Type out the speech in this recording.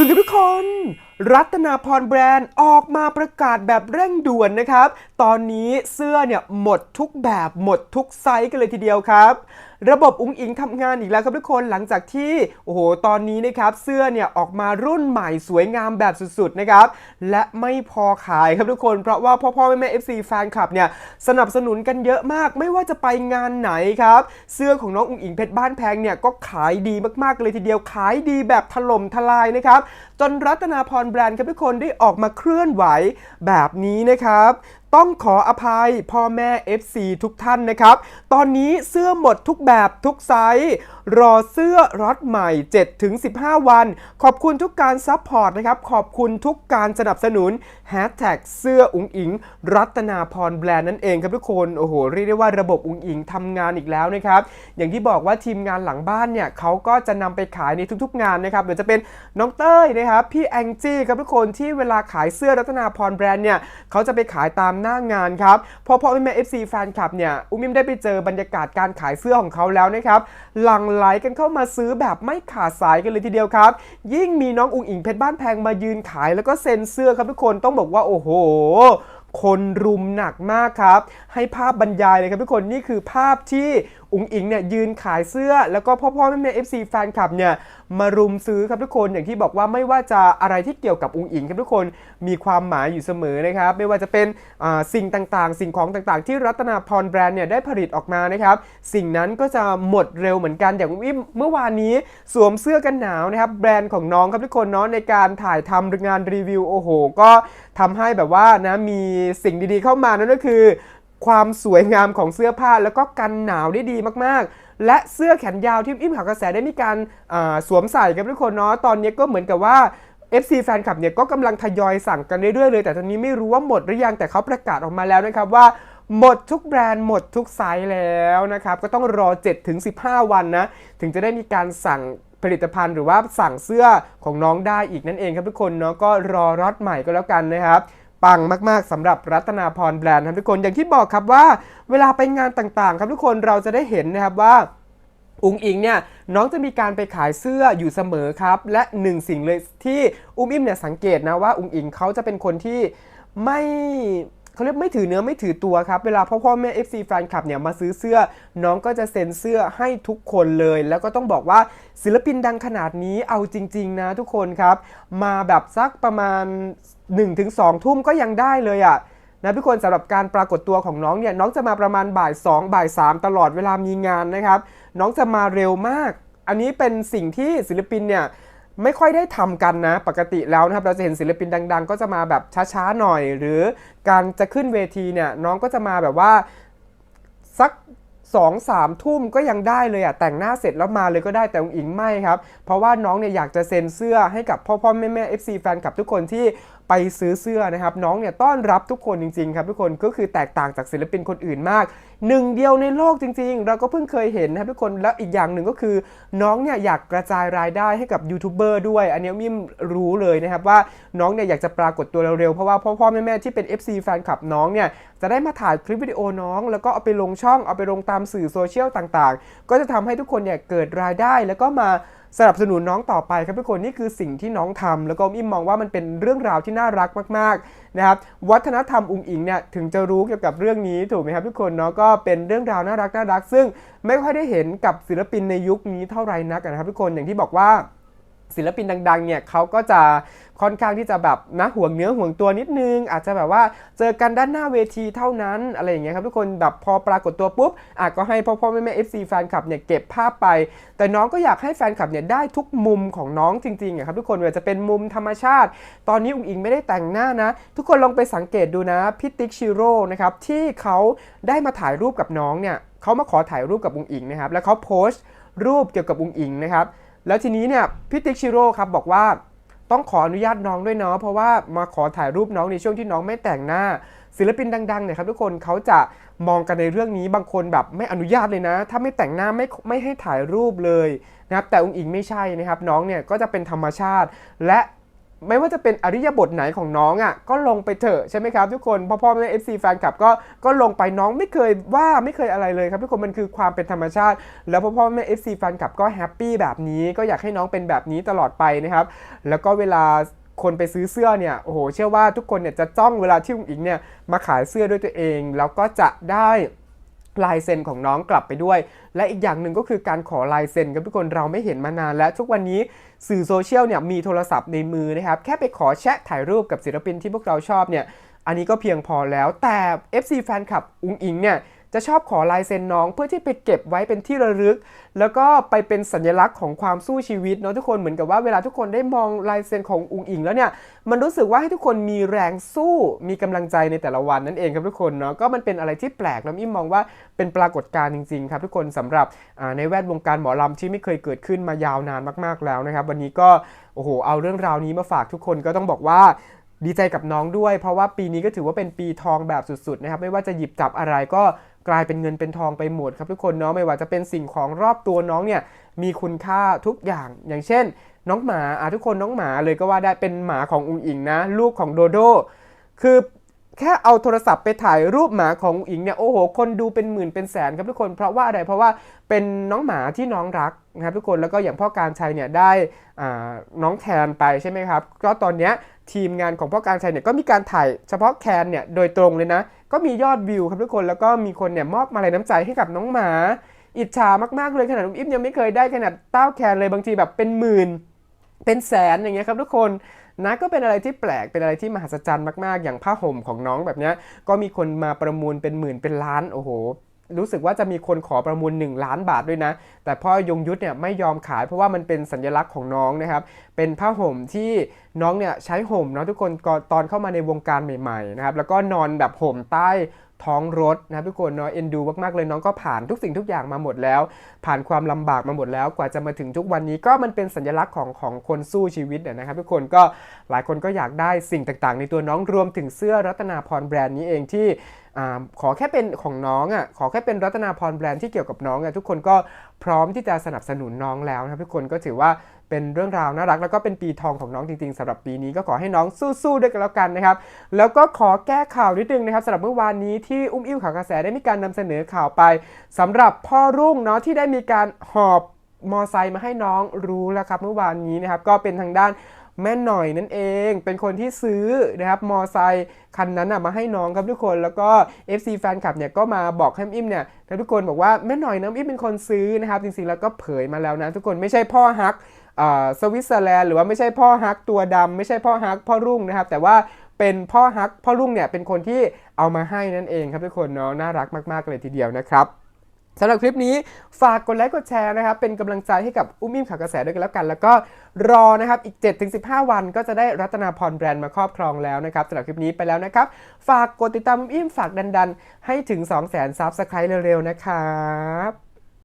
ดึงครับทุกคน รัตนาพรแบรนด์ออกมาประกาศแบบเร่งด่วนนะครับ ตอนนี้เสื้อเนี่ยหมดทุกแบบหมดทุกไซส์กันเลยทีเดียวครับ ระบบอุ้งอิงทำงานอีกแล้วครับทุกคนหลังจากที่โอ้โหตอนนี้นะครับเสื้อเนี่ยออกมารุ่นใหม่สวยงามแบบสุดๆนะครับ และไม่พอขายครับทุกคนเพราะว่าพ่อพ่อแม่แม่ FC แฟนคลับเนี่ยสนับสนุนกันเยอะมาก ไม่ว่าจะไปงานไหนครับ เสื้อของน้องอุ้งอิงเพชรบ้านแพงเนี่ยก็ขายดีมากๆเลยทีเดียวขายดีแบบถล่มทลายนะครับจนรัตนาพรแบรนด์ครับทุกคนได้ออกมาเคลื่อนไหวแบบนี้นะครับ ต้องขออภัยพ่อแม่ FC ทุกท่านนะครับ ตอนนี้เสื้อหมดทุกแบบทุกไซส์รอเสื้อรอตใหม่ 7-15 วัน ขอบคุณทุกการซัพพอร์ตนะครับ ขอบคุณทุกการสนับสนุนแฮชแท็กเสื้ออุ๋งอิง รัตนาพรแบรนด์นั่นเองครับทุกคนโอ้โหเรียกได้ว่าระบบอุ๋งอิงทำงานอีกแล้วนะครับ อย่างที่บอกว่าทีมงานหลังบ้านเนี่ยเขาก็จะนำไปขายในทุกๆ งานนะครับเดี๋ยวจะเป็นน้องเต้ยนะครับพี่แองจี้ครับทุกคนที่เวลาขายเสื้อรัตนาพรแบรนด์เนี่ยเขาจะไปขายตามหน้างานครับพอพ่อแม่เอฟซีแฟนคลับเนี่ยอุ้มิมได้ไปเจอบรรยากาศการขายเสื้อของเขาแล้วนะครับหลั่งไหลกันเข้ามาซื้อแบบไม่ขาดสายกันเลยทีเดียวครับ ยิ่งมีน้องอุ๋งอิงเพชรบ้านแพงมายืนขายแล้วก็เซ็นเสื้อครับทุกคนต้องบอกว่าโอ้โหคนรุมหนักมากครับ ให้ภาพบรรยายเลยครับทุกคนนี่คือภาพที่อุ๋งอิงเนี่ยยืนขายเสื้อ แล้วก็พ่อพ่อแม่แม่เอฟซีแฟนคลับเนี่ยมารุมซื้อครับทุกคนอย่างที่บอกว่าไม่ว่าจะอะไรที่เกี่ยวกับอุ๋งอิงครับทุกคนมีความหมายอยู่เสมอนะครับไม่ว่าจะเป็นสิ่งต่างๆ สิ่งของต่างๆ ที่รัตนาพรแบรนด์เนี่ยได้ผลิตออกมานะครับสิ่งนั้นก็จะหมดเร็วเหมือนกันอย่างวิมเมื่อวานนี้สวมเสื้อกันหนาวนะครับแบรนด์ของน้องครับทุกคนเนาะในการถ่ายทำงานรีวิวโอ้โห ก็ทำให้แบบว่านะมีสิ่งดีๆเข้ามานั่นก็คือ ความสวยงามของเสื้อผ้าแล้วก็กันหนาวได้ดีมากๆ และเสื้อแขนยาวที่อิ่มหากระแสได้มีการสวมใส่ครับทุกคนเนาะตอนนี้ก็เหมือนกับว่า FC แฟนคลับเนี่ยก็กำลังทยอยสั่งกันเรื่อยๆเลย แต่ตอนนี้ไม่รู้ว่าหมดหรือยังแต่เขาประกาศออกมาแล้วนะครับว่าหมดทุกแบรนด์หมดทุกไซส์แล้วนะครับ ก็ต้องรอ 7-15 วันนะ ถึงจะได้มีการสั่งผลิตภัณฑ์หรือว่าสั่งเสื้อของน้องได้อีกนั่นเองครับทุกคนเนาะก็รอรอดใหม่ก็แล้วกันนะครับ ปังมาก ๆสำหรับรัตนาพรแบรนด์ครับทุกคนอย่างที่บอกครับว่า เวลาไปงานต่างๆ ครับทุกคนเราจะได้เห็นนะครับว่าอุงอิงเนี่ยน้องจะมีการไปขายเสื้ออยู่เสมอครับ และหนึ่งสิ่งเลยที่อุ้มอิมเนี่ยสังเกตนะว่าอุงอิงเขาจะเป็นคนที่ไม่ เขาเรียกไม่ถือเนื้อไม่ถือตัวครับ เวลาพ่อพ่อแม่ FC แฟนคลับเนี่ยมาซื้อเสื้อ น้องก็จะเซ็นเสื้อให้ทุกคนเลย แล้วก็ต้องบอกว่าศิลปินดังขนาดนี้เอาจริง ๆ นะทุกคนครับ มาแบบสักประมาณ 1-2 ทุ่มก็ยังได้เลยอะ่ะนะทุกคนสำหรับการปรากฏตัวของน้องเนี่ยน้องจะมาประมาณบ่าย2บ่าย3ตลอดเวลามีงานนะครับ น้องจะมาเร็วมาก อันนี้เป็นสิ่งที่ศิลปินเนี่ย ไม่ค่อยได้ทำกันนะ ปกติแล้วนะครับเราจะเห็นศิลปินดัง ๆ ก็จะมาแบบช้าๆหน่อย หรือการจะขึ้นเวทีเนี่ยน้องก็จะมาแบบว่าสักสองสามทุ่มก็ยังได้เลยอะแต่งหน้าเสร็จแล้วมาเลยก็ได้แต่องอิงไม่ครับ เพราะว่าน้องเนี่ยอยากจะเซ็นเสื้อให้กับพ่อพ่อแม่แม่ FC แฟนคลับทุกคนที่ ไปซื้อเสื้อนะครับ น้องเนี่ยต้อนรับทุกคนจริงๆครับทุกคนก็คือแตกต่างจากศิลปินคนอื่นมากหนึ่งเดียวในโลกจริงๆ เราก็เพิ่งเคยเห็นนะครับทุกคนแล้วอีกอย่างหนึ่งก็คือ น้องเนี่ยอยากกระจายรายได้ให้กับยูทูบเบอร์ด้วย อันนี้มิมรู้เลยนะครับว่าน้องเนี่ยอยากจะปรากฏตัวเร็วๆ เพราะว่าพ่อพ่อแม่แม่ที่เป็น FC แฟนคลับน้องเนี่ยจะได้มาถ่ายคลิปวิดีโอน้อง แล้วก็เอาไปลงช่องเอาไปลงตามสื่อโซเชียลต่างๆ ก็จะทำให้ทุกคนเนี่ยเกิดรายได้แล้วก็มา สนับสนุนน้องต่อไปครับทุกคนนี่คือสิ่งที่น้องทำแล้วก็อิมมองว่ามันเป็นเรื่องราวที่น่ารักมากๆนะครับวัฒนธรรมอุงอิงเนี่ยถึงจะรู้เกี่ยวกับเรื่องนี้ถูกไหมครับทุกคนเนาะก็เป็นเรื่องราวน่ารักน่ารัก ซึ่งไม่ค่อยได้เห็นกับศิลปินในยุคนี้เท่าไหร่นักนะครับทุกคนอย่างที่บอกว่า ศิลปินดังๆเนี่ยเขาก็จะค่อนข้างที่จะแบบนะห่วงเนื้อห่วงตัวนิดนึง อาจจะแบบว่าเจอกันด้านหน้าเวทีเท่านั้นอะไรอย่างเงี้ยครับทุกคนแบบพอปรากฏตัวปุ๊บอาจก็ให้พ่อพ่อแม่แม่เอฟซีแฟนคลับเนี่ยเก็บภาพไป แต่น้องก็อยากให้แฟนคลับเนี่ยได้ทุกมุมของน้องจริงๆอะครับทุกคนว่าจะเป็นมุมธรรมชาติ ตอนนี้อุ๋งอิงไม่ได้แต่งหน้านะ ทุกคนลองไปสังเกตดูนะพี่ติ๊กชิโร่นะครับที่เขาได้มาถ่ายรูปกับน้องเนี่ยเขามาขอถ่ายรูปกับอุ๋งอิงนะครับแล้วเขาโพสต์รูปเกี่ยวกับอุ๋งอิงนะครับ แล้วทีนี้เนี่ยพี่ติ๊กชิโร่ครับบอกว่าต้องขออนุญาตน้องด้วยเนาะเพราะว่ามาขอถ่ายรูปน้องในช่วงที่น้องไม่แต่งหน้า ศิลปินดังๆเนี่ยครับทุกคนเขาจะมองกันในเรื่องนี้บางคนแบบไม่อนุญาตเลยนะ ถ้าไม่แต่งหน้าไม่ไม่ให้ถ่ายรูปเลยนะครับแต่องค์อิงไม่ใช่นะครับน้องเนี่ยก็จะเป็นธรรมชาติ และ ไม่ว่าจะเป็นอริยบทไหนของน้องอะก็ลงไปเถอะใช่ไหมครับทุกคนพ่อพ่อแม่ FC แฟนคลับก็ก็ลงไปน้องไม่เคยว่าไม่เคยอะไรเลยครับทุกคนมันคือความเป็นธรรมชาติ แล้วพ่อพ่อแม่ FC แฟนคลับก็แฮปปี้แบบนี้ก็อยากให้น้องเป็นแบบนี้ตลอดไปนะครับแล้วก็เวลาคนไปซื้อเสื้อเนี่ยโอ้โหเชื่อว่าทุกคนเนี่ยจะจ้องเวลาที่อุ้งอิงเนี่ยมาขายเสื้อด้วยตัวเอง แล้วก็จะได้ ลายเซ็นของน้องกลับไปด้วย และอีกอย่างหนึ่งก็คือการขอลายเซ็นครับทุกคนเราไม่เห็นมานานแล้วทุกวันนี้สื่อโซเชียลเนี่ยมีโทรศัพท์ในมือนะครับแค่ไปขอแชะถ่ายรูปกับศิลปินที่พวกเราชอบเนี่ยอันนี้ก็เพียงพอแล้วแต่ FC แฟนคลับอุ้งอิงเนี่ย จะชอบขอลายเซ็นน้องเพื่อที่ไปเก็บไว้เป็นที่ระลึก แล้วก็ไปเป็นสัญลักษณ์ของความสู้ชีวิตเนาะทุกคนเหมือนกับว่าเวลาทุกคนได้มองลายเซ็นของอุงอิงแล้วเนี่ยมันรู้สึกว่าให้ทุกคนมีแรงสู้มีกำลังใจในแต่ละวันนั่นเองครับทุกคนเนาะก็มันเป็นอะไรที่แปลกแล้วอิมมองว่าเป็นปรากฏการณ์จริงๆครับทุกคนสำหรับในแวดวงการหมอลำที่ไม่เคยเกิดขึ้นมายาวนานมากๆแล้วนะครับ วันนี้ก็โอ้โหเอาเรื่องราวนี้มาฝากทุกคนก็ต้องบอกว่าดีใจกับน้องด้วย เพราะว่าปีนี้ก็ถือว่าเป็นปีทองแบบสุดๆนะครับไม่ว่าจะหยิบจับอะไรก็ กลายเป็นเงินเป็นทองไปหมดครับทุกคนเนาะไม่ว่าจะเป็นสิ่งของรอบตัวน้องเนี่ยมีคุณค่าทุกอย่างอย่างเช่น น้องหมาอะทุกคนน้องหมาเลยก็ว่าได้เป็นหมาของอุงอิงนะ ลูกของโดโดคือ แค่เอาโทรศัพท์ไปถ่ายรูปหมาของอิงเนี่ยโอ้โห คนดูเป็นหมื่นเป็นแสนครับทุกคน เพราะว่าอะไรเพราะว่าเป็นน้องหมาที่น้องรักนะครับทุกคนแล้วก็อย่างพ่อการชัยเนี่ยได้น้องแคนไปใช่ไหมครับ ก็ตอนเนี้ยทีมงานของพ่อการชัยเนี่ยก็มีการถ่ายเฉพาะแคนเนี่ยโดยตรงเลยนะ ก็มียอดวิวครับทุกคนแล้วก็มีคนเนี่ยมอบมาลัยน้ำใจให้กับน้องหมา อิจฉามากๆเลยขนาดลุงอิฟยังไม่เคยได้ขนาดเต้าแคนเลยบางทีแบบเป็นหมื่นเป็นแสนอย่างเงี้ยครับทุกคน นะก็เป็นอะไรที่แปลกเป็นอะไรที่มหัศจรรย์มากๆ อย่างผ้าห่มของน้องแบบนี้ก็มีคนมาประมูลเป็นหมื่นเป็นล้านโอ้โหรู้สึกว่าจะมีคนขอประมูล 1 ล้านบาทด้วยนะ แต่พ่อยงยุทธเนี่ยไม่ยอมขายเพราะว่ามันเป็นสัญลักษณ์ของน้องนะครับ เป็นผ้าห่มที่น้องเนี่ยใช้ห่มเนาะทุกคนตอนเข้ามาในวงการใหม่ๆนะครับ แล้วก็นอนแบบห่มใต้ ท้องรถนะทุกคนเนาะเอ็นดูมากๆเลยน้องก็ผ่านทุกสิ่งทุกอย่างมาหมดแล้ว ผ่านความลำบากมาหมดแล้ว กว่าจะมาถึงทุกวันนี้ก็มันเป็นสัญลักษณ์ของของคนสู้ชีวิตนะครับทุกคนก็หลายคนก็อยากได้สิ่งต่างๆ ในตัวน้องรวมถึงเสื้อรัตนาพรแบรนด์นี้เองที่ ขอแค่เป็นของน้องอะขอแค่เป็นรัตนาพรแบรนด์ที่เกี่ยวกับน้องอะทุกคนก็พร้อมที่จะสนับสนุนน้องแล้วนะครับทุกคนก็ถือว่าเป็นเรื่องราวน่ารัก แล้วก็เป็นปีทองของน้องจริงๆสำหรับปีนี้ก็ขอให้น้องสู้ๆด้วยกันแล้วกันนะครับแล้วก็ขอแก้ข่าวนิดนึงนะครับสำหรับเมื่อวานนี้ที่อุ้มอิ่วข่าวกระแสได้มีการนำเสนอข่าวไปสำหรับพ่อรุ่งเนาะที่ได้มีการหอบมอไซค์มาให้น้องรู้แล้วครับเมื่อวานนี้นะครับก็เป็นทางด้าน แม่หน่อยนั่นเอง เป็นคนที่ซื้อนะครับมอไซค์คันนั้นนะมาให้น้องครับทุกคนแล้วก็ FC แฟนคลับเนี่ยก็มาบอกให้อิ่มเนี่ยทุกคนบอกว่าแม่หน่อยน้ำอิ่มเป็นคนซื้อนะครับจริงๆแล้วก็เผยมาแล้วนะทุกคนไม่ใช่พ่อฮักสวิตเซอร์แลนด์หรือว่าไม่ใช่พ่อฮักตัวดำไม่ใช่พ่อฮักพ่อรุ่งนะครับแต่ว่าเป็นพ่อฮักพ่อรุ่งเนี่ยเป็นคนที่เอามาให้นั่นเองครับทุกคนเนาะน่ารักมากๆเลยทีเดียวนะครับ สำหรับคลิปนี้ฝากกดไลค์กดแชร์นะครับ เป็นกำลังใจให้กับอุ้มอิ่มข่าวกระแสด้วยกันแล้วกัน แล้วก็รอนะครับ อีก 7-15 วันก็จะได้รัตนาพรแบรนด์มาครอบครองแล้วนะครับสำหรับคลิปนี้ไปแล้วนะครับ ฝากกดติดตามอุ้มอิ่มฝากดันๆ ให้ถึง 200,000ซับสไครต์เร็วๆ นะครับ